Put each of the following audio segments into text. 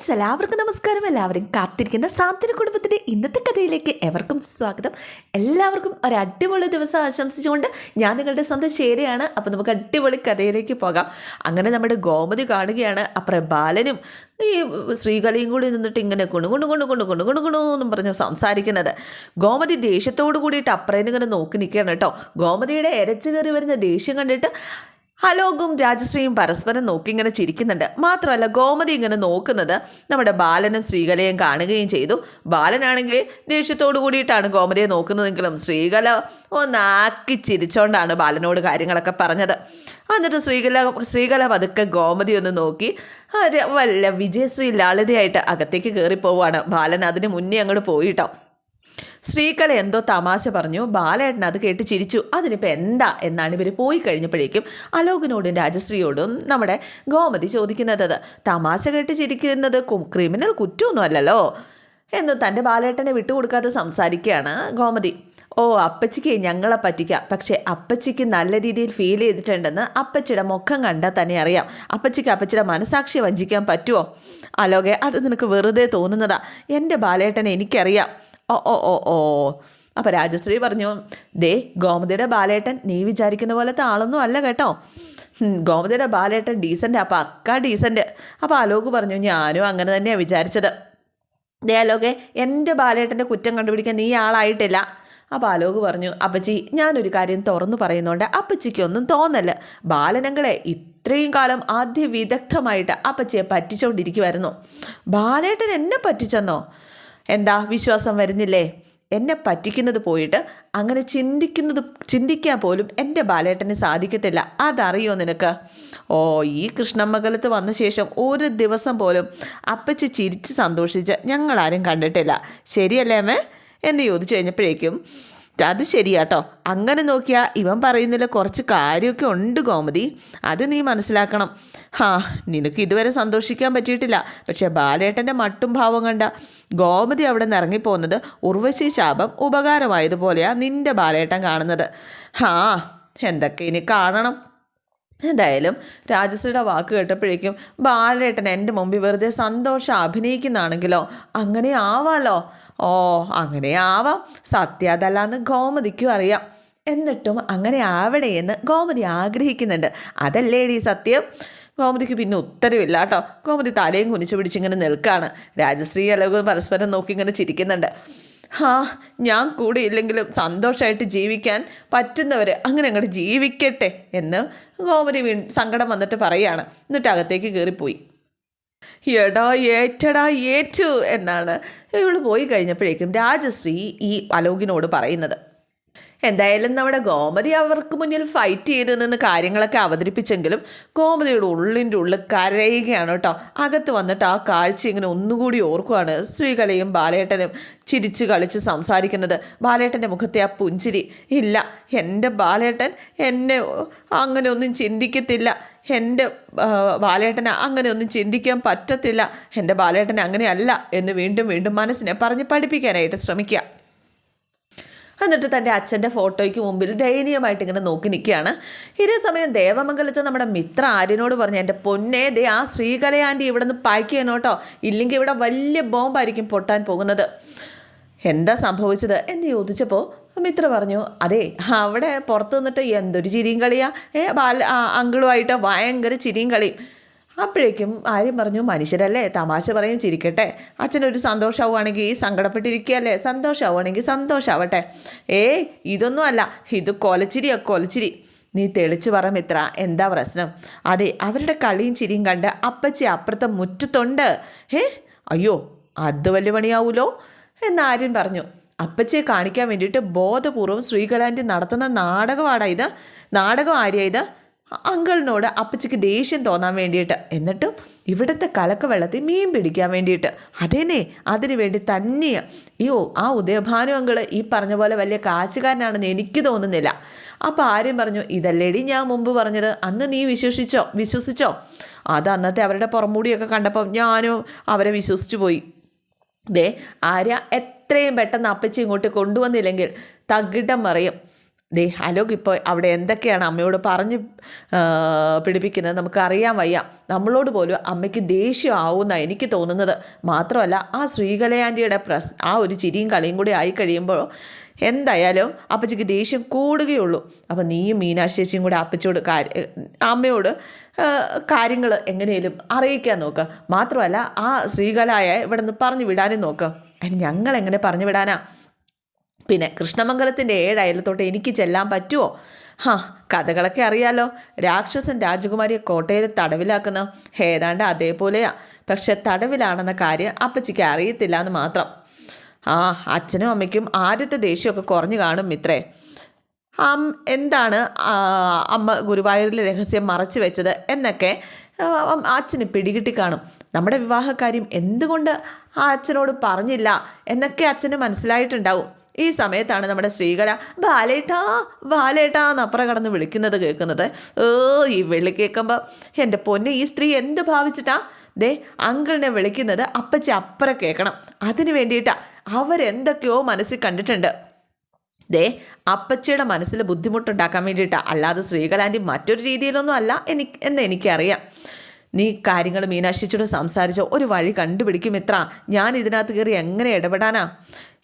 Friends എല്ലാവർക്കും നമസ്കാരം. എല്ലാവരും കാത്തിരിക്കുന്ന സാന്ത്വന കുടുംബത്തിന്റെ ഇന്നത്തെ കഥയിലേക്ക് എവർക്കും സ്വാഗതം. എല്ലാവർക്കും ഒരു അടിപൊളി ദിവസം ആശംസിച്ചുകൊണ്ട് ഞാൻ നിങ്ങളുടെ സ്വന്തം ശരിയാണ് അപ്പോൾ നമുക്ക് അടിപൊളി കഥയിലേക്ക് പോകാം. അങ്ങനെ നമ്മുടെ ഗോമതി കാണുകയാണ്. അപ്പുറം ബാലനും ഈ ശ്രീകലയും കൂടി നിന്നിട്ട് ഇങ്ങനെ കുണു കുണു കുണു കുണു കുണു കൊണ്ടു കൊണ്ടു എന്നും പറഞ്ഞ് സംസാരിക്കുന്നത്. ഗോമതി ദേഷ്യത്തോടു കൂടിയിട്ട് അപ്പുറേന്ന് ഇങ്ങനെ നോക്കി നിൽക്കുകയാണ് കേട്ടോ. ഗോമതിയുടെ എരച്ചു കയറി വരുന്ന ദേഷ്യം കണ്ടിട്ട് അലോകും രാജശ്രീയും പരസ്പരം നോക്കി ഇങ്ങനെ ചിരിക്കുന്നുണ്ട്. മാത്രമല്ല ഗോമതി ഇങ്ങനെ നോക്കുന്നത് നമ്മുടെ ബാലനും ശ്രീകലയും കാണുകയും ചെയ്തു. ബാലനാണെങ്കിൽ ദേഷ്യത്തോടു കൂടിയിട്ടാണ് ഗോമതിയെ നോക്കുന്നതെങ്കിലും ശ്രീകല ഒന്നാക്കി ചിരിച്ചോണ്ടാണ് ബാലനോട് കാര്യങ്ങളൊക്കെ പറഞ്ഞത്. എന്നിട്ട് ശ്രീകല ശ്രീകല പതുക്കെ ഗോമതി ഒന്ന് നോക്കി. വല്ല വിജയശ്രീ ലളിതയായിട്ട് അകത്തേക്ക് കയറിപ്പോവാണ്. ബാലൻ അതിന് മുന്നേ അങ്ങോട്ട് പോയിട്ടോ? ശ്രീകല എന്തോ തമാശ പറഞ്ഞു. ബാലേട്ടൻ അത് കേട്ട് ചിരിച്ചു. അതിനിപ്പോൾ എന്താ എന്നാണ് ഇവർ പോയി കഴിഞ്ഞപ്പോഴേക്കും അലോകിനോടും രാജശ്രീയോടും നമ്മുടെ ഗോമതി ചോദിക്കുന്നത്. തമാശ കേട്ട് ചിരിക്കുന്നത് ക്രിമിനൽ കുറ്റമൊന്നും അല്ലല്ലോ എന്ന് തന്റെ ബാലേട്ടനെ വിട്ടുകൊടുക്കാതെ സംസാരിക്കുകയാണ് ഗോമതി. ഓ അപ്പച്ചിക്ക് ഞങ്ങളെ പറ്റിക്കാം. പക്ഷേ അപ്പച്ചിക്ക് നല്ല രീതിയിൽ ഫീൽ ചെയ്തിട്ടുണ്ടെന്ന് അപ്പച്ചിയുടെ മുഖം കണ്ടാൽ തന്നെ അറിയാം. അപ്പച്ചിക്ക് അപ്പച്ചിയുടെ മനസാക്ഷിയെ വഞ്ചിക്കാൻ പറ്റുമോ അലോകെ അത് നിനക്ക് വെറുതെ തോന്നുന്നതാ. എന്റെ ബാലേട്ടനെ എനിക്കറിയാം. ഓ ഓ ഓ ഓ. അപ്പം രാജശ്രീ പറഞ്ഞു ദേ ഗോമതിയുടെ ബാലേട്ടൻ നീ വിചാരിക്കുന്ന പോലത്തെ ആളൊന്നും അല്ല കേട്ടോ. ഗോമതിയുടെ ബാലേട്ടൻ ഡീസന്റ് അപ്പം അക്ക ഡീസന്റ് അപ്പം അലോക് പറഞ്ഞു ഞാനും അങ്ങനെ തന്നെയാണ് വിചാരിച്ചത്. ദേ അലോകെ എന്റെ ബാലേട്ടന്റെ കുറ്റം കണ്ടുപിടിക്കാൻ നീ ആളായിട്ടില്ല. അപ്പോൾ അലോക് പറഞ്ഞു അപ്പച്ചി ഞാനൊരു കാര്യം തുറന്നു പറയുന്നുണ്ട്. അപ്പച്ചിക്കൊന്നും തോന്നല്ല. ബാലനങ്ങളെ ഇത്രയും കാലം ആദ്യ വിദഗ്ധമായിട്ട് അപ്പച്ചിയെ പറ്റിച്ചുകൊണ്ടിരിക്കുമായിരുന്നു ബാലേട്ടൻ എന്നെ പറ്റിച്ചെന്നോ? എന്താ വിശ്വാസം വരുന്നില്ലേ? എന്നെ പറ്റിക്കുന്നത് പോയിട്ട് അങ്ങനെ ചിന്തിക്കുന്നത് ചിന്തിക്കാൻ പോലും എന്റെ ബാലേട്ടന് സാധിക്കത്തില്ല. അതറിയോ നിനക്ക്? ഓ ഈ കൃഷ്ണമംഗലത്ത് വന്ന ശേഷം ഒരു ദിവസം പോലും അപ്പച്ചി ചിരിച്ച് സന്തോഷിച്ച് ഞങ്ങളാരും കണ്ടിട്ടില്ല. ശരിയല്ലേ അമ്മേ? എന്ന് ചോദിച്ചു കഴിഞ്ഞപ്പോഴേക്കും അത് ശരിയാട്ടോ. അങ്ങനെ നോക്കിയാൽ ഇവൻ പറയുന്നതിൽ കുറച്ച് കാര്യമൊക്കെ ഉണ്ട് ഗോമതി. അത് നീ മനസ്സിലാക്കണം. ഹാ നിനക്ക് ഇതുവരെ സന്തോഷിക്കാൻ പറ്റിയിട്ടില്ല. പക്ഷേ ബാലേട്ടന്റെ മട്ടും ഭാവം കണ്ട ഗോമതി അവിടെ നിന്ന് ഇറങ്ങിപ്പോകുന്നത് ഉർവശി ശാപം ഉപകാരമായതുപോലെയാണ് നിന്റെ ബാലേട്ടൻ കാണുന്നത്. ഹാ എന്തൊക്കെ ഇനി കാണണം? എന്തായാലും രാജശ്രീയുടെ വാക്ക് കേട്ടപ്പോഴേക്കും ബാലേട്ടൻ എന്റെ മുമ്പിൽ വെറുതെ സന്തോഷം അഭിനയിക്കുന്നതാണെങ്കിലോ? അങ്ങനെ ആവാലോ? ഓ അങ്ങനെ ആവാം സത്യം അതല്ലാന്ന് ഗോമതിക്കും അറിയാം. എന്നിട്ടും അങ്ങനെ ആവണേ എന്ന് ഗോമതി ആഗ്രഹിക്കുന്നുണ്ട്. അതല്ലേടി സത്യം? ഗോമതിക്ക് പിന്നെ ഉത്തരവില്ല കേട്ടോ. ഗോമതി തലയും കുനിച്ചു പിടിച്ചിങ്ങനെ നിൽക്കുകയാണ് രാജശ്രീ അലോകും പരസ്പരം നോക്കി ഇങ്ങനെ ചിരിക്കുന്നുണ്ട്. ഹാ ഞാൻ കൂടെ ഇല്ലെങ്കിലും സന്തോഷമായിട്ട് ജീവിക്കാൻ പറ്റുന്നവർ അങ്ങനെ അങ്ങോട്ട് ജീവിക്കട്ടെ എന്ന് ഗോമതി വീ സങ്കടം വന്നിട്ട് പറയുകയാണ് എന്നിട്ട് അകത്തേക്ക് കയറിപ്പോയി എടാ ഏറ്റടാ ഏറ്റു എന്നാണ്. ഇവൾ പോയി കഴിഞ്ഞപ്പോഴേക്കും രാജശ്രീ ഈ അലോകിനോട് പറയുന്നത്. എന്തായാലും നമ്മുടെ ഗോമതി അവർക്ക് മുന്നിൽ ഫൈറ്റ് ചെയ്ത് നിന്ന് കാര്യങ്ങളൊക്കെ അവതരിപ്പിച്ചെങ്കിലും ഗോമതിയുടെ ഉള്ളിന്റെ ഉള്ളിൽ കരയുകയാണ് കേട്ടോ. അകത്ത് വന്നിട്ട് ആ കാഴ്ച ഇങ്ങനെ ഒന്നുകൂടി ഓർക്കുവാണ് ശ്രീകലയും ബാലേട്ടനും ചിരിച്ച് കളിച്ച് സംസാരിക്കുന്നത്. ബാലേട്ടന്റെ മുഖത്തെ ആ പുഞ്ചിരി ഇല്ല എന്റെ ബാലേട്ടൻ എന്നെ അങ്ങനെ ഒന്നും ചിന്തിക്കത്തില്ല. എന്റെ ബാലേട്ടന് അങ്ങനെ ഒന്നും ചിന്തിക്കാൻ പറ്റത്തില്ല. എന്റെ ബാലേട്ടൻ അങ്ങനെയല്ല എന്ന് വീണ്ടും വീണ്ടും മനസ്സിനെ പറഞ്ഞ് പഠിപ്പിക്കാനായിട്ട് ശ്രമിക്കുക എന്നിട്ട് തന്റെ അച്ഛന്റെ ഫോട്ടോയ്ക്ക് മുമ്പിൽ ദയനീയമായിട്ട് ഇങ്ങനെ നോക്കി നിൽക്കുകയാണ്. ഇതേ സമയം ദേവമംഗലത്ത് നമ്മുടെ മിത്ര ആര്യനോട് പറഞ്ഞു എന്റെ പൊന്നേ ദേ ആ ശ്രീകലയാന്റെ ഇവിടെ നിന്ന് പായ്ക്ക് ചെയ്യണോട്ടോ ഇല്ലെങ്കിൽ ഇവിടെ വലിയ ബോംബായിരിക്കും പൊട്ടാൻ പോകുന്നത്. എന്താ സംഭവിച്ചത്? എന്ന് ചോദിച്ചപ്പോൾ മിത്ര പറഞ്ഞു അതെ അവിടെ പുറത്ത് നിന്നിട്ട് എന്തൊരു ചിരിയും കളിയാ. ഏ ബാല അങ്കിളുമായിട്ട് ഭയങ്കര ചിരിയും കളിയും. അപ്പോഴേക്കും ആര്യം പറഞ്ഞു മനുഷ്യരല്ലേ തമാശ പറയും ചിരിക്കട്ടെ. അച്ഛനൊരു സന്തോഷമാവുകയാണെങ്കിൽ സങ്കടപ്പെട്ടിരിക്കുകയല്ലേ. സന്തോഷമാവുകയാണെങ്കിൽ സന്തോഷമാവട്ടെ ഏ ഇതൊന്നും അല്ല ഇത് കൊലച്ചിരിയാ കൊലച്ചിരി. നീ തെളിച്ചു പറ മിത്ര എന്താ പ്രശ്നം? അതെ അവരുടെ കളിയും ചിരിയും കണ്ട് അപ്പച്ചി അപ്പുറത്തെ മുറ്റത്തുണ്ട്. ഏ അയ്യോ അത് വലിയ പണിയാവൂലോ? എന്ന് ആര്യൻ പറഞ്ഞു. അപ്പച്ചയെ കാണിക്കാൻ വേണ്ടിയിട്ട് ബോധപൂർവം ശ്രീകലാന്റി നടത്തുന്ന നാടകമാടാ ഇത്. നാടകം ആര്യ ഇത്? അങ്കിളിനോട് ദേഷ്യം തോന്നാൻ വേണ്ടിയിട്ട്. എന്നിട്ടും ഇവിടുത്തെ കലക്ക വെള്ളത്തിൽ മീൻ പിടിക്കാൻ വേണ്ടിയിട്ട്. അതേനെ അതിനു വേണ്ടി തന്നെയാണ് അയ്യോ ആ ഉദയഭാനു അങ്കിൾ ഈ പറഞ്ഞ പോലെ വലിയ കാശുകാരനാണെന്ന് എനിക്ക് തോന്നുന്നില്ല. അപ്പോൾ ആര്യം പറഞ്ഞു ഇതല്ലേടി ഞാൻ മുമ്പ് പറഞ്ഞത്? അന്ന് നീ വിശ്വസിച്ചോ? വിശ്വസിച്ചോ? അത് അന്നത്തെ അവരുടെ പുറംമൂടിയൊക്കെ കണ്ടപ്പം ഞാനും അവരെ വിശ്വസിച്ചു പോയി. ദേ ആര്യ എത്രയും പെട്ടെന്ന് അപ്പച്ചി ഇങ്ങോട്ട് കൊണ്ടുവന്നില്ലെങ്കിൽ തകിടം മറിയും. ദേ അലോക് ഇപ്പോൾ അവിടെ എന്തൊക്കെയാണ് അമ്മയോട് പറഞ്ഞ് പിടിപ്പിക്കുന്നത്? നമുക്കറിയാൻ വയ്യ. നമ്മളോട് പോലും അമ്മയ്ക്ക് ദേഷ്യം ആവുന്ന എനിക്ക് തോന്നുന്നത്. മാത്രമല്ല ആ ശ്രീകലയാന്റിയുടെ പ്രസ് ആ ഒരു ചിരിയും കളിയും കൂടി ആയി കഴിയുമ്പോൾ എന്തായാലും അപ്പച്ചിക്ക് ദേഷ്യം കൂടുകയുള്ളൂ. അപ്പോൾ നീയും മീനാശേഷിയും കൂടെ അപ്പച്ചിയോട് കാര്യ അമ്മയോട് കാര്യങ്ങൾ എങ്ങനെയും അറിയിക്കാൻ നോക്ക്. മാത്രമല്ല ആ ശ്രീകലായ ഇവിടെ നിന്ന് പറഞ്ഞു വിടാനും നോക്ക്. അതിന് ഞങ്ങൾ എങ്ങനെ പറഞ്ഞു വിടാനാ? പിന്നെ കൃഷ്ണമംഗലത്തിന്റെ ഏഴ് അയലത്തോട്ട് എനിക്ക് ചെല്ലാൻ പറ്റുമോ ഹാ കഥകളൊക്കെ അറിയാലോ. രാക്ഷസൻ രാജകുമാരിയെ കോട്ടയിൽ തടവിലാക്കുന്ന. ഏതാണ്ട് അതേപോലെയാ. പക്ഷെ തടവിലാണെന്ന കാര്യം അപ്പച്ചിക്ക് അറിയത്തില്ല എന്ന് മാത്രം. ആ അച്ഛനും അമ്മയ്ക്കും ആദ്യത്തെ ദേഷ്യമൊക്കെ കുറഞ്ഞു കാണും മിത്രേ. എന്താണ് അമ്മ ഗുരുവായൂരിലെ രഹസ്യം മറച്ചു വെച്ചത് എന്നൊക്കെ അച്ഛന് പിടികിട്ടി കാണും. നമ്മുടെ വിവാഹക്കാര്യം എന്തുകൊണ്ട് ആ അച്ഛനോട് പറഞ്ഞില്ല എന്നൊക്കെ അച്ഛന് മനസ്സിലായിട്ടുണ്ടാവും. ഈ സമയത്താണ് നമ്മുടെ ശ്രീകല ബാലേട്ടാ ബാലേട്ടാ എന്നപ്പുറം കടന്ന് വിളിക്കുന്നത് കേൾക്കുന്നത്. ഏ ഈ വിളി കേൾക്കുമ്പോൾ എന്റെ പൊന്നെ ഈ സ്ത്രീ എന്ത് ഭാവിച്ചിട്ടാ? ദേ അങ്കിളിനെ വിളിക്കുന്നത് അപ്പച്ചി അപ്പുറം കേൾക്കണം. അതിന് വേണ്ടിയിട്ടാ. അവരെന്തൊക്കെയോ മനസ്സിൽ കണ്ടിട്ടുണ്ട്. ദേ അപ്പച്ചയുടെ മനസ്സിൽ ബുദ്ധിമുട്ടുണ്ടാക്കാൻ വേണ്ടിയിട്ടാണ് അല്ലാതെ ശ്രീകലാന്റി മറ്റൊരു രീതിയിലൊന്നും അല്ല എനിക്ക് എന്ന് എനിക്കറിയാം. നീ കാര്യങ്ങൾ മീനാക്ഷിച്ചോട് സംസാരിച്ചോ ഒരു വഴി കണ്ടുപിടിക്കും ഇത്ര ഞാൻ ഇതിനകത്ത് കയറി എങ്ങനെ ഇടപെടാനാ?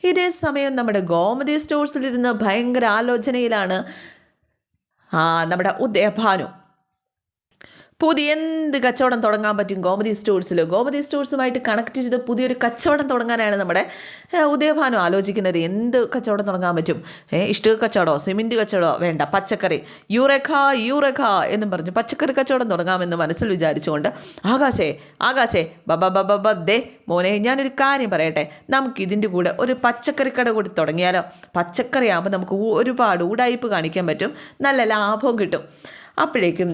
ഇതേ സമയം നമ്മുടെ ഗോമതി സ്റ്റോഴ്സിലിരുന്ന് ഭയങ്കര ആലോചനയിലാണ്. ആ നമ്മുടെ ഉദയഭാനു. പുതിയ എന്ത് കച്ചവടം തുടങ്ങാൻ പറ്റും? ഗോമതി സ്റ്റോഴ്സിൽ ഗോമതി സ്റ്റോഴ്സുമായിട്ട് കണക്ട് ചെയ്ത് പുതിയൊരു കച്ചവടം തുടങ്ങാനാണ് നമ്മുടെ ഉദയഭാനു ആലോചിക്കുന്നത്. എന്ത് കച്ചവടം തുടങ്ങാൻ പറ്റും? ഇഷ്ട ഇഷ്ടിക കച്ചവടമോ സിമെന്റ് കച്ചവടമോ? വേണ്ട പച്ചക്കറി. യൂറേഖ യൂറേഖ എന്നും പറഞ്ഞു. പച്ചക്കറി കച്ചവടം തുടങ്ങാമെന്ന് മനസ്സിൽ വിചാരിച്ചുകൊണ്ട് ആകാശേ ആകാശേ ബബ ബബ ബ ദേ മോനെ ഞാനൊരു കാര്യം പറയട്ടെ. നമുക്ക് ഇതിന്റെ കൂടെ ഒരു പച്ചക്കറി കട കൂടി തുടങ്ങിയാലോ? പച്ചക്കറി ആകുമ്പോൾ നമുക്ക് ഒരുപാട് ഊടായ്പ് കാണിക്കാൻ പറ്റും. നല്ല ലാഭവും കിട്ടും. അപ്പോഴേക്കും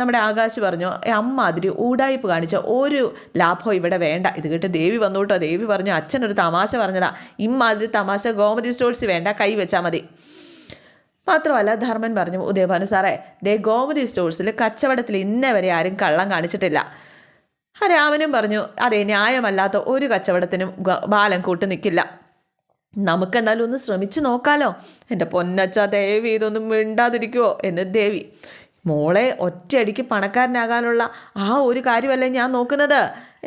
നമ്മുടെ ആകാശ് പറഞ്ഞു അമ്മാതിരി ഊടായ്പ് കാണിച്ച ഒരു ലാഭം ഇവിടെ വേണ്ട. ഇത് കേട്ട് ദേവി വന്നു കേട്ടോ. ദേവി പറഞ്ഞു അച്ഛനൊരു തമാശ പറഞ്ഞതാ. ഇമ്മാതിരി തമാശ ഗോമതി സ്റ്റോഴ്സ് വേണ്ട. കൈ വെച്ചാൽ മതി. മാത്രമല്ല ധർമ്മൻ പറഞ്ഞു ഉദയഭാനു സാറേ ദേ ഗോമതി സ്റ്റോഴ്സിൽ കച്ചവടത്തിൽ ഇന്നേ വരെ ആരും കള്ളം കാണിച്ചിട്ടില്ല. രാമനും പറഞ്ഞു അതെ ന്യായമല്ലാത്ത ഒരു കച്ചവടത്തിനും ബാലം കൂട്ട് നിൽക്കില്ല നമുക്കെന്തായാലും ഒന്ന് ശ്രമിച്ചു നോക്കാലോ. എന്റെ പൊന്നച്ച ദേവി ഇതൊന്നും മിണ്ടാതിരിക്കുമോ എന്ന് ദേവി മോളെ ഒറ്റയടിക്ക് പണക്കാരനാകാനുള്ള ആ ഒരു കാര്യമല്ലേ ഞാൻ നോക്കുന്നത്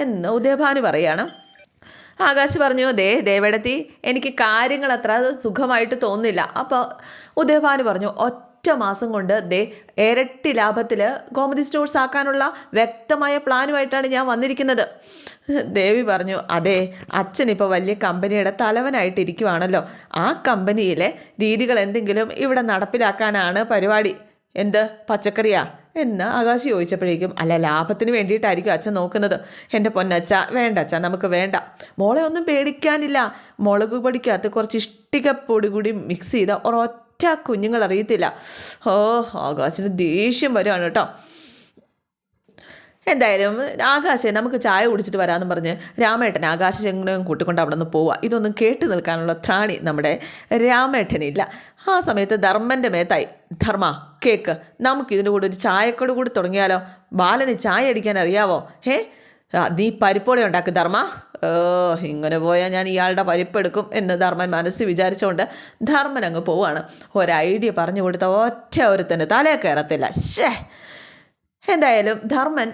എന്ന് ഉദയഭാനു പറയാണ്. ആകാശ് പറഞ്ഞു ദേ ദേവടത്തി എനിക്ക് കാര്യങ്ങൾ അത്ര സുഖമായിട്ട് തോന്നുന്നില്ല. അപ്പോൾ ഉദയഭാനു പറഞ്ഞു ഒറ്റ മാസം കൊണ്ട് ദേ ഇരട്ടി ലാഭത്തിൽ ഗോമതി സ്റ്റോഴ്സ് ആക്കാനുള്ള വ്യക്തമായ പ്ലാനുമായിട്ടാണ് ഞാൻ വന്നിരിക്കുന്നത്. ദേവി പറഞ്ഞു അതെ അച്ഛൻ ഇപ്പോൾ വലിയ കമ്പനിയുടെ തലവനായിട്ടിരിക്കുവാണല്ലോ. ആ കമ്പനിയിലെ രീതികൾ എന്തെങ്കിലും ഇവിടെ നടപ്പിലാക്കാനാണ് പരിപാടി. എന്ത്? പച്ചക്കറിയാ? എന്ന് ആകാശ് ചോദിച്ചപ്പോഴേക്കും അല്ല ലാഭത്തിന് വേണ്ടിയിട്ടായിരിക്കും അച്ഛൻ നോക്കുന്നത്. എന്റെ പൊന്നച്ഛ വേണ്ട അച്ഛ നമുക്ക് വേണ്ട. മോളെ ഒന്നും പേടിക്കാനില്ല. മുളക് പൊടിക്കകത്ത് കുറച്ച് ഇഷ്ടികപ്പൊടി കൂടി മിക്സ് ചെയ്ത ഒരൊറ്റ കുഞ്ഞുങ്ങൾ അറിയത്തില്ല ഓ ആകാശിന് ദേഷ്യം വരുവാണ് കേട്ടോ. എന്തായാലും ആകാശേ നമുക്ക് ചായ കുടിച്ചിട്ട് വരാമെന്ന് പറഞ്ഞ് രാമേട്ടൻ ആകാശ ചെങ്ങനും കൂട്ടിക്കൊണ്ട് അവിടെ നിന്ന് പോവുക. ഇതൊന്നും കേട്ട് നിൽക്കാനുള്ള ത്രാണി നമ്മുടെ രാമേട്ടനില്ല. ആ സമയത്ത് ധർമ്മന്റെ മേത്തായി ധർമ്മ കേക്ക് നമുക്ക് ഇതിന്റെ കൂടെ ഒരു ചായക്കോട് കൂടി തുടങ്ങിയാലോ? ബാലന് ചായ അടിക്കാൻ അറിയാവോ? ഹേ നീ പരിപ്പോടെ ഉണ്ടാക്കും ധർമ്മ. ഓ ഇങ്ങനെ പോയാൽ ഞാൻ ഇയാളുടെ പരിപ്പെടുക്കും എന്ന് ധർമ്മൻ മനസ്സിൽ വിചാരിച്ചുകൊണ്ട് ധർമ്മൻ അങ്ങ് പോവാണ്. ഒരു ഐഡിയ പറഞ്ഞു കൊടുത്ത ഒറ്റ ഒരുത്തന് തലേ കയറത്തില്ല. ശേ എന്തായാലും ധർമ്മൻ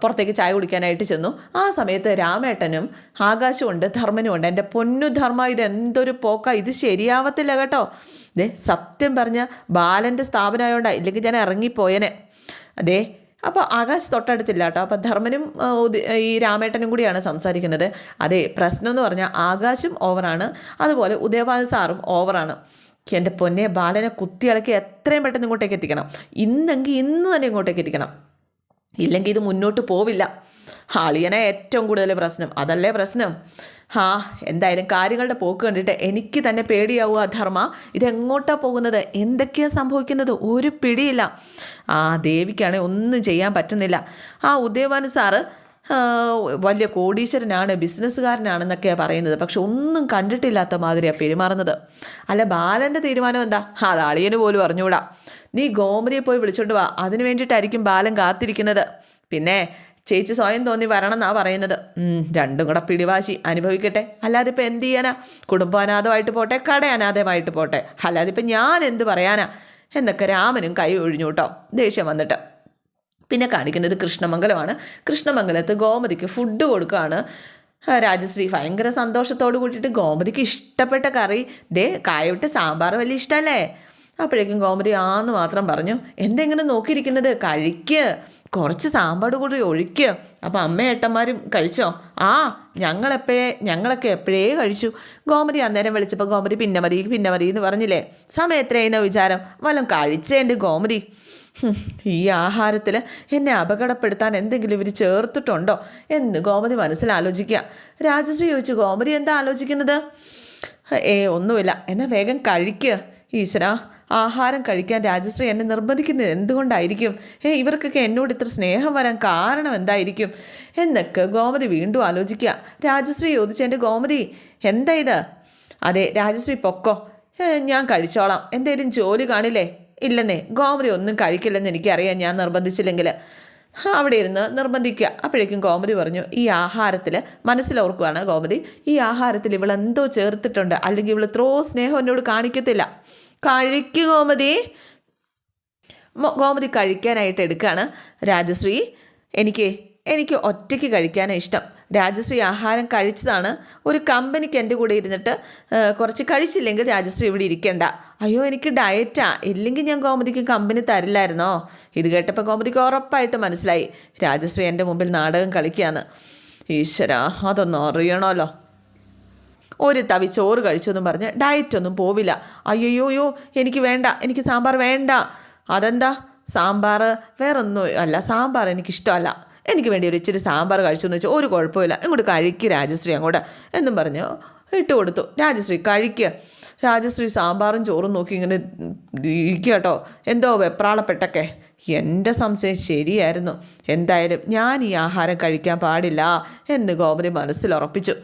പുറത്തേക്ക് ചായ കുടിക്കാനായിട്ട് ചെന്നു. ആ സമയത്ത് രാമേട്ടനും ആകാശവും ഉണ്ട് ധർമ്മനും ഉണ്ട്. എന്റെ പൊന്നു ധർമ്മ ഇത് എന്തൊരു പോക്ക. ഇത് ശരിയാവത്തില്ല കേട്ടോ. ദേ സത്യം പറഞ്ഞ ബാലന്റെ സ്ഥാപനമായതുകൊണ്ടാണ് ഇല്ലെങ്കിൽ ഞാൻ ഇറങ്ങിപ്പോയനെ. അതെ അപ്പോൾ ആകാശ് തൊട്ടടുത്തില്ല കേട്ടോ. അപ്പോൾ ധർമ്മനും ഈ രാമേട്ടനും കൂടിയാണ് സംസാരിക്കുന്നത്. അതെ പ്രശ്നം എന്ന് പറഞ്ഞാൽ ആകാശും ഓവറാണ്. അതുപോലെ ഉദയപാൽ സാറും ഓവറാണ്. എന്റെ പൊന്നെ ബാലനെ കുത്തിയിളക്കി എത്രയും പെട്ടെന്ന് ഇങ്ങോട്ടേക്ക് എത്തിക്കണം. ഇന്നെങ്കിൽ ഇന്ന് തന്നെ ഇങ്ങോട്ടേക്ക് എത്തിക്കണം. ഇല്ലെങ്കിൽ ഇത് മുന്നോട്ട് പോവില്ല. അളിയനെ ഏറ്റവും കൂടുതൽ പ്രശ്നം. അതല്ലേ പ്രശ്നം? ആ എന്തായാലും കാര്യങ്ങളുടെ പോക്ക് കണ്ടിട്ട് എനിക്ക് തന്നെ പേടിയാവുക ധർമ്മ. ഇതെങ്ങോട്ടാണ് പോകുന്നത്? എന്തൊക്കെയാണ് സംഭവിക്കുന്നത്? ഒരു പിടിയില്ല. ആ ദേവിക്കാണെങ്കിൽ ഒന്നും ചെയ്യാൻ പറ്റുന്നില്ല. ആ ഉദയവാന് സാറ് വലിയ കോടീശ്വരനാണ് ബിസിനസ്സുകാരനാണെന്നൊക്കെയാണ് പറയുന്നത്. പക്ഷെ ഒന്നും കണ്ടിട്ടില്ലാത്ത മാതിരിയാണ് പെരുമാറുന്നത്. അല്ല ബാലന്റെ തീരുമാനം എന്താ? അത് അളിയന് പോലും അറിഞ്ഞുകൂടാ. നീ ഗോമതിയെ പോയി വിളിച്ചോണ്ട് വാ. അതിനു വേണ്ടിയിട്ടായിരിക്കും ബാലൻ കാത്തിരിക്കുന്നത്. പിന്നെ ചേച്ചി സ്വയം തോന്നി വരണം എന്നാ പറയുന്നത് രണ്ടും കൂടെ പിടിവാശി അനുഭവിക്കട്ടെ. അല്ലാതെ ഇപ്പം എന്ത് ചെയ്യാനാ? കുടുംബം അനാഥമായിട്ട് പോട്ടെ കട അനാഥമായിട്ട് പോട്ടെ. അല്ലാതെ ഇപ്പം ഞാൻ എന്ത് പറയാനാ? എന്നൊക്കെ രാമനും കൈ ഒഴിഞ്ഞു കേട്ടോ. ദേഷ്യം വന്നിട്ട്. പിന്നെ കാണിക്കുന്നത് കൃഷ്ണമംഗലമാണ്. കൃഷ്ണമംഗലത്ത് ഗോമതിക്ക് ഫുഡ് കൊടുക്കുകയാണ് രാജശ്രീ ഭയങ്കര സന്തോഷത്തോട് കൂട്ടിയിട്ട് ഗോമതിക്ക് ഇഷ്ടപ്പെട്ട കറി. ദേ കായവിട്ട് സാമ്പാർ വലിയ ഇഷ്ടമല്ലേ അപ്പോഴേക്കും ഗോമതി ആന്ന് മാത്രം പറഞ്ഞു. എന്തെങ്ങനെ നോക്കിയിരിക്കുന്നത്? കഴിക്ക്. കുറച്ച് സാമ്പാട് കൂടി ഒഴിക്ക്. അപ്പം അമ്മ ഏട്ടന്മാരും കഴിച്ചോ? ആ ഞങ്ങളെപ്പോഴേ ഞങ്ങളൊക്കെ എപ്പോഴേ കഴിച്ചു. ഗോമതി അന്നേരം വിളിച്ചപ്പോൾ ഗോമതി പിന്നെ മതി പിന്നെ മതി എന്ന് പറഞ്ഞില്ലേ? സമയം എത്രയെന്നോ വിചാരം? വല്ലതും കഴിച്ചേ എന്റെ ഗോമതി. ഈ ആഹാരത്തിൽ എന്നെ അപകടപ്പെടുത്താൻ എന്തെങ്കിലും ഇവർ ചേർത്തിട്ടുണ്ടോ? എന്ന് ഗോമതി മനസ്സിലാലോചിക്കുക രാജശ്രീ ചോദിച്ചു ഗോമതി എന്താ ആലോചിക്കുന്നത്? ഏ ഒന്നുമില്ല. എന്നാൽ വേഗം കഴിക്കുക ഈശ്വര ആഹാരം കഴിക്കാൻ രാജശ്രീ എന്നെ നിർബന്ധിക്കുന്നത് എന്തുകൊണ്ടായിരിക്കും? ഏ ഇവർക്കൊക്കെ എന്നോട് ഇത്ര സ്നേഹം വരാൻ കാരണം എന്തായിരിക്കും? എന്നൊക്കെ ഗോമതി വീണ്ടും ആലോചിക്കുക. രാജശ്രീ ചോദിച്ചു എന്റെ ഗോമതി എന്താ ഇത്? അതെ രാജശ്രീ പൊക്കോ. ഞാൻ കഴിച്ചോളാം. എന്തേലും ജോലി കാണില്ലേ? ഇല്ലെന്നേ ഗോമതി ഒന്നും കഴിക്കില്ലെന്ന് എനിക്കറിയാം. ഞാൻ നിർബന്ധിച്ചില്ലെങ്കിൽ. അവിടെ ഇരുന്ന് നിർബന്ധിക്കുക. അപ്പോഴേക്കും ഗോമതി പറഞ്ഞു ഈ ആഹാരത്തിൽ മനസ്സിലോർക്കുകയാണ് ഗോമതി ഈ ആഹാരത്തിൽ ഇവൾ എന്തോ ചേർത്തിട്ടുണ്ട്. അല്ലെങ്കിൽ ഇവൾ ഇത്രോ സ്നേഹം എന്നോട് കാണിക്കത്തില്ല. കഴിക്കു ഗോമതി. ഗോമതി കഴിക്കാനായിട്ട് എടുക്കുകയാണ് രാജശ്രീ. എനിക്ക് എനിക്ക് ഒറ്റയ്ക്ക് കഴിക്കാനാണ് ഇഷ്ടം. രാജശ്രീ ആഹാരം കഴിച്ചതാണ്. ഒരു കമ്പനിക്ക് എന്റെ കൂടെ ഇരുന്നിട്ട് കുറച്ച് കഴിച്ചില്ലെങ്കിൽ രാജശ്രീ ഇവിടെ ഇരിക്കണ്ട. അയ്യോ എനിക്ക് ഡയറ്റാ. ഇല്ലെങ്കിൽ ഞാൻ ഗോമതിക്ക് കമ്പനി തരില്ലായിരുന്നോ? ഇത് കേട്ടപ്പോൾ ഗോമതിക്ക് ഉറപ്പായിട്ട് മനസ്സിലായി. രാജശ്രീ എന്റെ മുമ്പിൽ നാടകം കളിക്കുകയാണ്. ഈശ്വര അതൊന്നും അറിയണമല്ലോ. ഒരു തവി ചോറ് കഴിച്ചെന്നും പറഞ്ഞ് ഡയറ്റൊന്നും പോവില്ല. അയ്യോയ്യോ എനിക്ക് വേണ്ട എനിക്ക് സാമ്പാർ വേണ്ട. അതെന്താ? സാമ്പാർ വേറൊന്നും അല്ല സാമ്പാർ എനിക്കിഷ്ടമല്ല. എനിക്ക് വേണ്ടി ഒരു ഇച്ചിരി സാമ്പാർ കഴിച്ചു എന്ന് വെച്ചാൽ ഒരു കുഴപ്പമില്ല. ഇങ്ങോട്ട് കഴിക്ക് രാജശ്രീ അങ്ങോട്ട് എന്നും പറഞ്ഞു ഇട്ട് കൊടുത്തു. രാജശ്രീ കഴിക്കുക രാജശ്രീ സാമ്പാറും ചോറും നോക്കി ഇങ്ങനെ ഇരിക്കുക കേട്ടോ. എന്തോ വെപ്രാളപ്പെട്ടൊക്കെ. എന്റെ സംശയം ശരിയായിരുന്നു. എന്തായാലും ഞാൻ ഈ ആഹാരം കഴിക്കാൻ പാടില്ല എന്ന് ഗോപതി മനസ്സിൽ ഉറപ്പിച്ചു.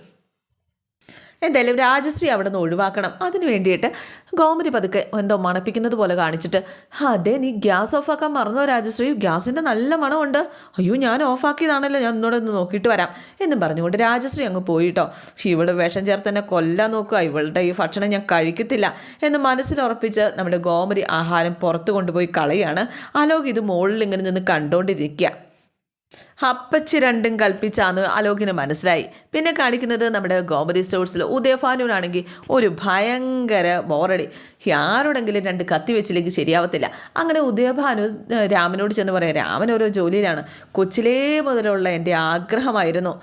എന്തായാലും രാജശ്രീ അവിടെ നിന്ന് ഒഴിവാക്കണം. അതിന് വേണ്ടിയിട്ട് ഗോമതി പതുക്കെ എന്തോ മണപ്പിക്കുന്നത് പോലെ കാണിച്ചിട്ട് അതെ നീ ഗ്യാസ് ഓഫാക്കാൻ മറന്നോ രാജശ്രീ? ഗ്യാസിന്റെ നല്ല മണമുണ്ട്. അയ്യോ ഞാൻ ഓഫാക്കിയതാണല്ലോ. ഞാൻ ഒന്നുകൂടെ ഒന്ന് നോക്കിയിട്ട് വരാം. എന്നും പറഞ്ഞുകൊണ്ട് രാജശ്രീ അങ്ങ് പോയിട്ടോ ഇവിടെ വിഷം ചേർത്ത് തന്നെ കൊല്ലാൻ നോക്കുക. ഇവളുടെ ഈ ഭക്ഷണം ഞാൻ കഴിക്കത്തില്ല. എന്ന് മനസ്സിലുറപ്പിച്ച് നമ്മുടെ ഗോമതി ആഹാരം പുറത്ത് കൊണ്ടുപോയി കളയാണ്. അലോക് ഇത് മുകളിൽ ഇങ്ങനെ നിന്ന് കണ്ടുകൊണ്ടിരിക്കുക അപ്പച്ചി രണ്ടും കൽപ്പിച്ചാന്ന് അലോകിന് മനസ്സിലായി. പിന്നെ കാണിക്കുന്നത് നമ്മുടെ ഗോമതി സ്റ്റോഴ്സിൽ ഉദയഫാനൂനാണെങ്കിൽ ഒരു ഭയങ്കര ബോറടി. ആരോടെങ്കിലും രണ്ട് കത്തി വെച്ചില്ലെങ്കിൽ ശരിയാവത്തില്ല. അങ്ങനെ ഉദയഭാനു രാമനോട് ചെന്ന് പറയാം രാമൻ ഓരോ ജോലിയിലാണ്. കൊച്ചിലേ മുതലുള്ള എന്റെ ആഗ്രഹമായിരുന്നു.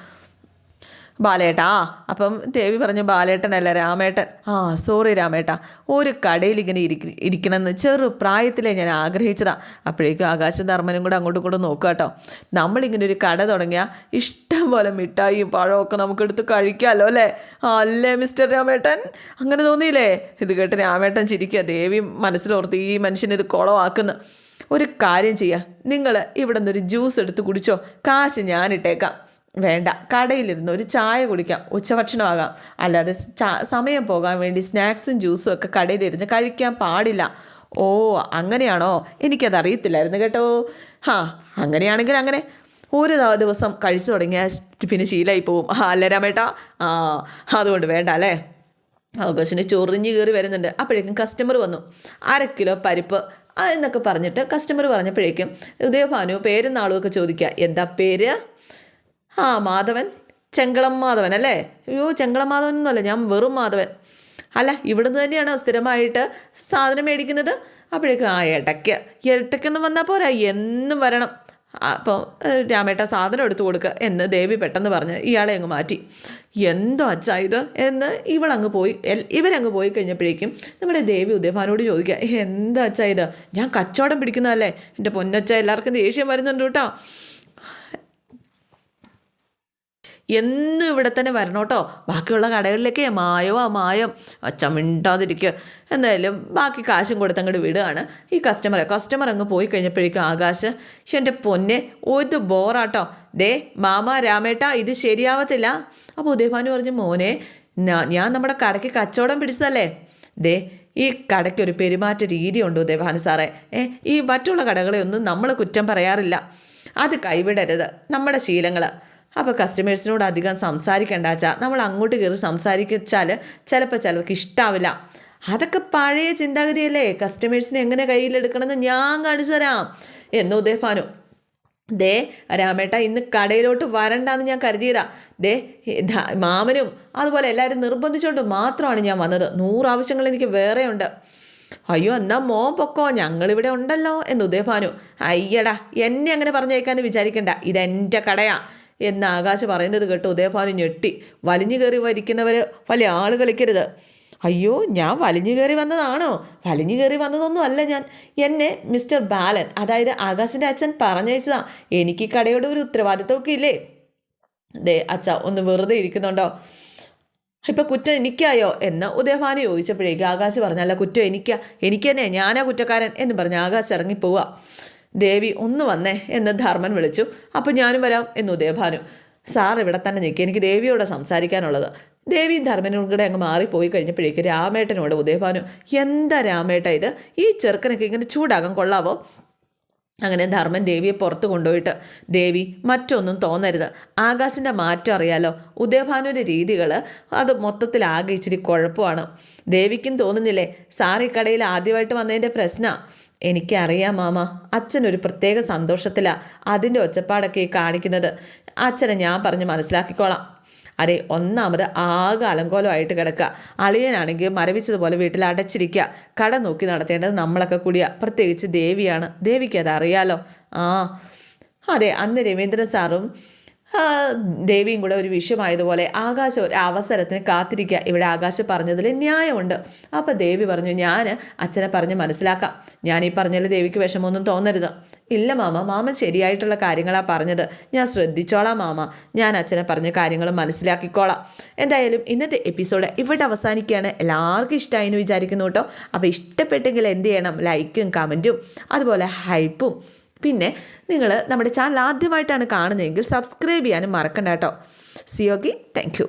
ബാലേട്ടാ അപ്പം ദേവി പറഞ്ഞു ബാലേട്ടനല്ല രാമേട്ടൻ. ആ സോറി രാമേട്ട ഒരു കടയിൽ ഇങ്ങനെ ഇരിക്ക ഇരിക്കണമെന്ന് ചെറു പ്രായത്തിലേ ഞാൻ ആഗ്രഹിച്ചതാ. അപ്പോഴേക്കും ആകാശധർമ്മനും കൂടെ അങ്ങോട്ടും കൂടെ നോക്കുക കേട്ടോ. നമ്മളിങ്ങനെ ഒരു കട തുടങ്ങിയാൽ ഇഷ്ടം പോലെ മിഠായിയും പഴമൊക്കെ നമുക്കെടുത്ത് കഴിക്കാമല്ലോ അല്ലേ? അല്ലേ മിസ്റ്റർ രാമേട്ടൻ? അങ്ങനെ തോന്നിയില്ലേ? ഇത് കേട്ട് രാമേട്ടൻ ചിരിക്കുക. ദേവി മനസ്സിലോർത്ത് ഈ മനുഷ്യനെ ഇത് കുളമാക്കുന്നു ഒരു കാര്യം ചെയ്യുക നിങ്ങൾ ഇവിടെ നിന്നൊരു ജ്യൂസ് എടുത്ത് കുടിച്ചോ. കാശ് ഞാനിട്ടേക്കാം. വേണ്ട. കടയിലിരുന്ന് ഒരു ചായ കുടിക്കാം ഉച്ചഭക്ഷണമാകാം. അല്ലാതെ സമയം പോകാൻ വേണ്ടി സ്നാക്സും ജ്യൂസും ഒക്കെ കടയിലിരുന്ന് കഴിക്കാൻ പാടില്ല. ഓ അങ്ങനെയാണോ? എനിക്കത് അറിയത്തില്ലായിരുന്നു കേട്ടോ. ഹാ അങ്ങനെയാണെങ്കിൽ അങ്ങനെ. ഒരു ദിവസം കഴിച്ചു തുടങ്ങിയാൽ പിന്നെ ശീലമായി പോവും. ആ അല്ല രാമേട്ടാ? ആ അതുകൊണ്ട് വേണ്ട അല്ലേ? ആകാശിന് ചൊറിഞ്ഞ് കയറി വരുന്നുണ്ട്. അപ്പോഴേക്കും കസ്റ്റമർ വന്നു. അര കിലോ പരിപ്പ് എന്നൊക്കെ പറഞ്ഞിട്ട് കസ്റ്റമർ പറഞ്ഞപ്പോഴേക്കും ഉദയഭാനു പേരും നാളും ഒക്കെ ചോദിക്കുക എന്താ പേര്? ആ മാധവൻ. ചെങ്കളം മാധവൻ അല്ലേ? അയ്യോ ചെങ്കളം മാധവൻ എന്നല്ല ഞാൻ വെറും മാധവൻ. അല്ല ഇവിടുന്ന് തന്നെയാണ് സ്ഥിരമായിട്ട് സാധനം മേടിക്കുന്നത്. അപ്പോഴേക്കും ആ ഇടയ്ക്ക് ഇരട്ടയ്ക്കൊന്നും വന്നാൽ പോരാ എന്നും വരണം. അപ്പോൾ രാമേട്ട സാധനം എടുത്തു കൊടുക്കുക എന്ന് ദേവി പെട്ടെന്ന് പറഞ്ഞ് ഇയാളെ അങ്ങ് മാറ്റി. എന്തോ അച്ഛാ ഇത് എന്ന് ഇവളങ്ങ് പോയി ഇവരങ്ങ് പോയി കഴിഞ്ഞപ്പോഴേക്കും നമ്മുടെ ദേവി ഉദയഭാനോട് ചോദിക്കുക എന്താ അച്ഛാ ഇത്? ഞാൻ കച്ചവടം പിടിക്കുന്നതല്ലേ? എന്റെ പൊന്നച്ച എല്ലാവർക്കും ദേഷ്യം വരുന്നുണ്ട് കേട്ടോ. എന്നും ഇവിടെ തന്നെ വരണം കേട്ടോ. ബാക്കിയുള്ള കടകളിലേക്ക് മായോ ആ മായം അച്ഛൻ മിണ്ടാതിരിക്കുക. എന്തായാലും ബാക്കി കാശും കൊടുത്ത് അങ്ങോട്ട് വിടുകയാണ്. ഈ കസ്റ്റമറെ കസ്റ്റമർ അങ്ങ് പോയി കഴിഞ്ഞപ്പോഴേക്കും ആകാശ് എന്റെ പൊന്നെ ഒരു ബോറാട്ടോ. ദേ മാമ രാമേട്ട ഇത് ശരിയാവത്തില്ല. അപ്പോൾ ഉദയഭാനു പറഞ്ഞു മോനെ ഞാൻ നമ്മുടെ കടയ്ക്ക് കച്ചവടം പിടിച്ചതല്ലേ? ദേ ഈ കടയ്ക്ക് ഒരു പെരുമാറ്റ രീതിയുണ്ട് ഉദയഭാനു സാറേ. ഏ ഈ മറ്റുള്ള കടകളെ ഒന്നും നമ്മൾ കുറ്റം പറയാറില്ല. അത് കൈവിടരുത്. നമ്മുടെ ശീലങ്ങൾ അപ്പോൾ കസ്റ്റമേഴ്സിനോട് അധികം സംസാരിക്കേണ്ടാച്ചാ നമ്മൾ അങ്ങോട്ട് കയറി സംസാരിച്ചാൽ ചിലപ്പോൾ ചിലർക്ക് ഇഷ്ടാവില്ല. അതൊക്കെ പഴയ ചിന്താഗതിയല്ലേ? കസ്റ്റമേഴ്സിനെ എങ്ങനെ കയ്യിലെടുക്കണമെന്ന് ഞാൻ കാണിച്ചു തരാം. എന്ന് ഉദയഭാനു ദേ രാമേട്ട ഇന്ന് കടയിലോട്ട് വരണ്ടെന്ന് ഞാൻ കരുതിയതാ. ദേ മാമനും അതുപോലെ എല്ലാവരും നിർബന്ധിച്ചുകൊണ്ട് മാത്രമാണ് ഞാൻ വന്നത്. നൂറ് ആവശ്യങ്ങൾ എനിക്ക് വേറെയുണ്ട്. അയ്യോ എന്നാ മോൻ പൊക്കോ? ഞങ്ങളിവിടെ ഉണ്ടല്ലോ. എന്ന് ഉദയഭാനു അയ്യടാ എന്നെ അങ്ങനെ പറഞ്ഞേക്കാന്ന് വിചാരിക്കണ്ട. ഇതെന്റെ കടയാ. എന്ന് ആകാശ് പറയുന്നത് കേട്ട് ഉദയഭാനു ഞെട്ടി. വലിഞ്ഞു കയറി വരിക്കുന്നവർ വലിയ ആൾ കളിക്കരുത്. അയ്യോ ഞാൻ വലിഞ്ഞു കയറി വന്നതാണോ? വലിഞ്ഞു കയറി വന്നതൊന്നും അല്ല ഞാൻ. എന്നെ മിസ്റ്റർ ബാലൻ അതായത് ആകാശിന്റെ അച്ഛൻ പറഞ്ഞയച്ചതാ. എനിക്ക് കടയോട് ഒരു ഉത്തരവാദിത്വമൊക്കെ ഇല്ലേ? ദേ അച്ഛ ഒന്ന് വെറുതെ ഇരിക്കുന്നുണ്ടോ? ഇപ്പം കുറ്റം എനിക്കായോ? എന്ന് ഉദയഭാനു ചോദിച്ചപ്പോഴേക്ക് ആകാശ് പറഞ്ഞല്ല കുറ്റം എനിക്കാ. എനിക്ക് തന്നെ ഞാനാ കുറ്റക്കാരൻ എന്ന് പറഞ്ഞ് ആകാശ് ഇറങ്ങിപ്പോവുക ദേവി ഒന്ന് വന്നേ എന്ന് ധർമ്മൻ വിളിച്ചു. അപ്പോൾ ഞാനും വരാം എന്ന് ഉദയഭാനു സാർ ഇവിടെ തന്നെ നിൽക്കുക എനിക്ക് ദേവിയോട് സംസാരിക്കാനുള്ളത്. ദേവിയും ധർമ്മനും കൂടെ അങ്ങ് മാറിപ്പോയി കഴിഞ്ഞപ്പോഴേക്ക് രാമേട്ടനോട് ഉദയഭാനു എന്താ രാമേട്ട ഇത്? ഈ ചെറുക്കനൊക്കെ ഇങ്ങനെ ചൂടാകാൻ കൊള്ളാവോ? അങ്ങനെ ധർമ്മൻ ദേവിയെ പുറത്ത് കൊണ്ടുപോയിട്ട് ദേവി മറ്റൊന്നും തോന്നരുത്. ആകാശിന്റെ മാറ്റം അറിയാലോ. ഉദയഭാനുവിന്റെ രീതികൾ അത് മൊത്തത്തിൽ ആകെ ഇച്ചിരി കുഴപ്പമാണ്. ദേവിക്കും തോന്നുന്നില്ലേ? സാർ ഈ കടയിൽ ആദ്യമായിട്ട് വന്നതിന്റെ പ്രശ്നമാണ് എനിക്കറിയാം മാമ. അച്ഛനൊരു പ്രത്യേക സന്തോഷത്തിലാണ് അതിന്റെ ഒച്ചപ്പാടൊക്കെ കാണിക്കുന്നത്. അച്ഛനെ ഞാൻ പറഞ്ഞ് മനസ്സിലാക്കിക്കോളാം. അതെ ഒന്നാമത് ആകെ അലങ്കോലമായിട്ട് കിടക്കുക അളിയനാണെങ്കിൽ മരവിച്ചതുപോലെ വീട്ടിൽ അടച്ചിരിക്കുക കട നോക്കി നടത്തേണ്ടത് നമ്മളൊക്കെ കൂടിയാ. പ്രത്യേകിച്ച് ദേവിയാണ്. ദേവിക്ക് അതറിയാലോ. ആ. അതെ അന്ന് രവീന്ദ്രൻ സാറും ദേവിയും കൂടെ ഒരു വിഷയമായതുപോലെ ആകാശം ഒരു അവസരത്തിന് കാത്തിരിക്കുക. ഇവിടെ ആകാശം പറഞ്ഞതിൽ ന്യായമുണ്ട്. അപ്പോൾ ദേവി പറഞ്ഞു ഞാൻ അച്ഛനെ പറഞ്ഞ് മനസ്സിലാക്കാം. ഞാൻ ഈ പറഞ്ഞതിൽ ദേവിക്ക് വിഷമമൊന്നും തോന്നരുത്. ഇല്ല മാമ മാമ ശരിയായിട്ടുള്ള കാര്യങ്ങളാണ് പറഞ്ഞത്. ഞാൻ ശ്രദ്ധിച്ചോളാം മാമ. ഞാൻ അച്ഛനെ പറഞ്ഞ കാര്യങ്ങൾ മനസ്സിലാക്കിക്കോളാം. എന്തായാലും ഇന്നത്തെ എപ്പിസോഡ് ഇവിടെ അവസാനിക്കുകയാണ്. എല്ലാവർക്കും ഇഷ്ടമായി എന്ന് വിചാരിക്കുന്നു കേട്ടോ. അപ്പോൾ ഇഷ്ടപ്പെട്ടെങ്കിൽ എന്ത് ചെയ്യണം? ലൈക്കും കമന്റും അതുപോലെ ഹൈപ്പും പിന്നെ നിങ്ങൾ നമ്മുടെ ചാനൽ ആദ്യമായിട്ടാണ് കാണുന്നതെങ്കിൽ സബ്സ്ക്രൈബ് ചെയ്യാനും മറക്കണ്ട കേട്ടോ. സിയോക്കി താങ്ക് യു